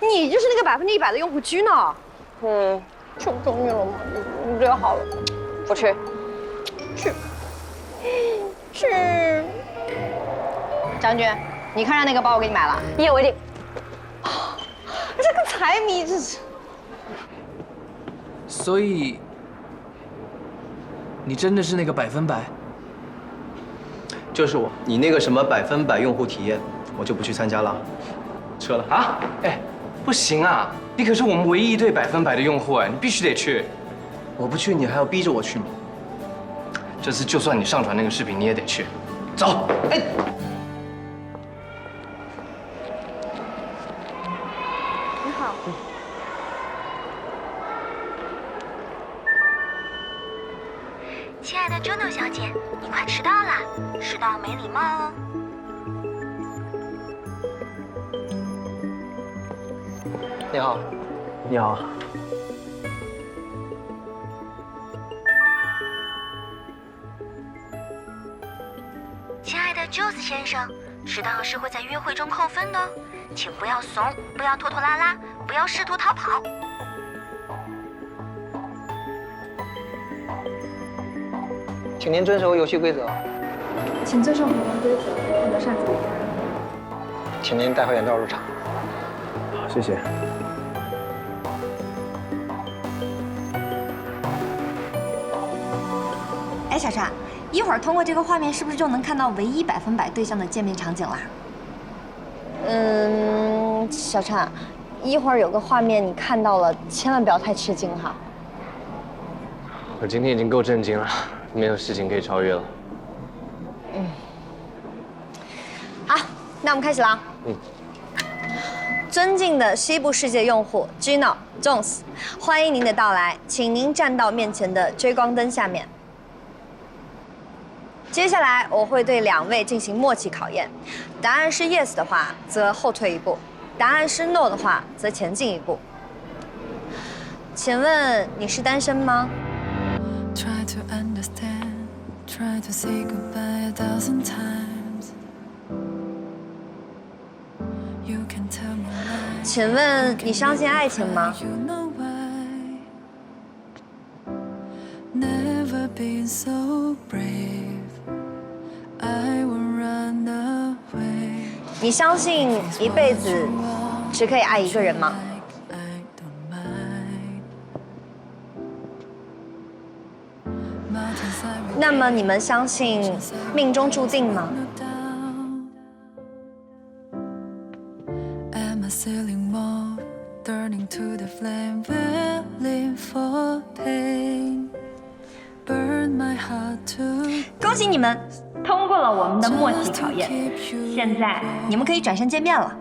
你就是那个百分之一百的用户 Gino。嗯，求求你了嘛，你你最好了，不去，去，去。将军，你看上那个包，我给你买了，一言为定。啊，这个财迷，这是。所以，你真的是那个百分百？就是我，你那个什么百分百用户体验，我就不去参加了。撤了啊！哎，不行啊！你可是我们唯一一对百分百的用户哎，你必须得去。我不去，你还要逼着我去吗？这次就算你上传那个视频，你也得去。走！哎。你好。亲爱的 Juno 小姐，你快迟到了，迟到没礼貌哦。你好，你好。亲爱的 Juice 先生，迟到是会在约会中扣分的，请不要怂，不要拖拖拉拉，不要试图逃跑。请您遵守游戏规则。请遵守游戏规则，不得擅自离开。请您戴好眼罩入场。好，谢谢。哎，小川，一会儿通过这个画面，是不是就能看到唯一百分百对象的见面场景啦？嗯，小川，一会儿有个画面你看到了，千万不要太吃惊哈。我今天已经够震惊了。没有事情可以超越了。嗯，好，那我们开始了。嗯。尊敬的西部世界用户 Gino Jones，欢迎您的到来，请您站到面前的追光灯下面。接下来我会对两位进行默契考验，答案是 yes 的话，则后退一步；答案是 no 的话，则前进一步。请问你是单身吗？请问你相信爱情吗？你相信一辈子只可以爱一个人吗？那么你们相信命中注定吗？恭喜你们通过了我们的默契考验，现在你们可以转身见面了。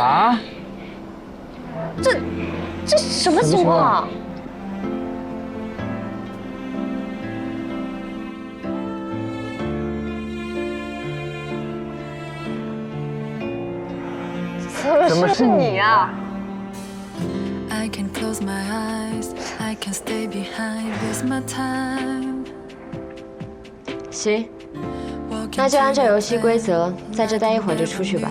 啊！这这什么情况？怎么是你啊？行，那就按照游戏规则，在这待一会儿就出去吧。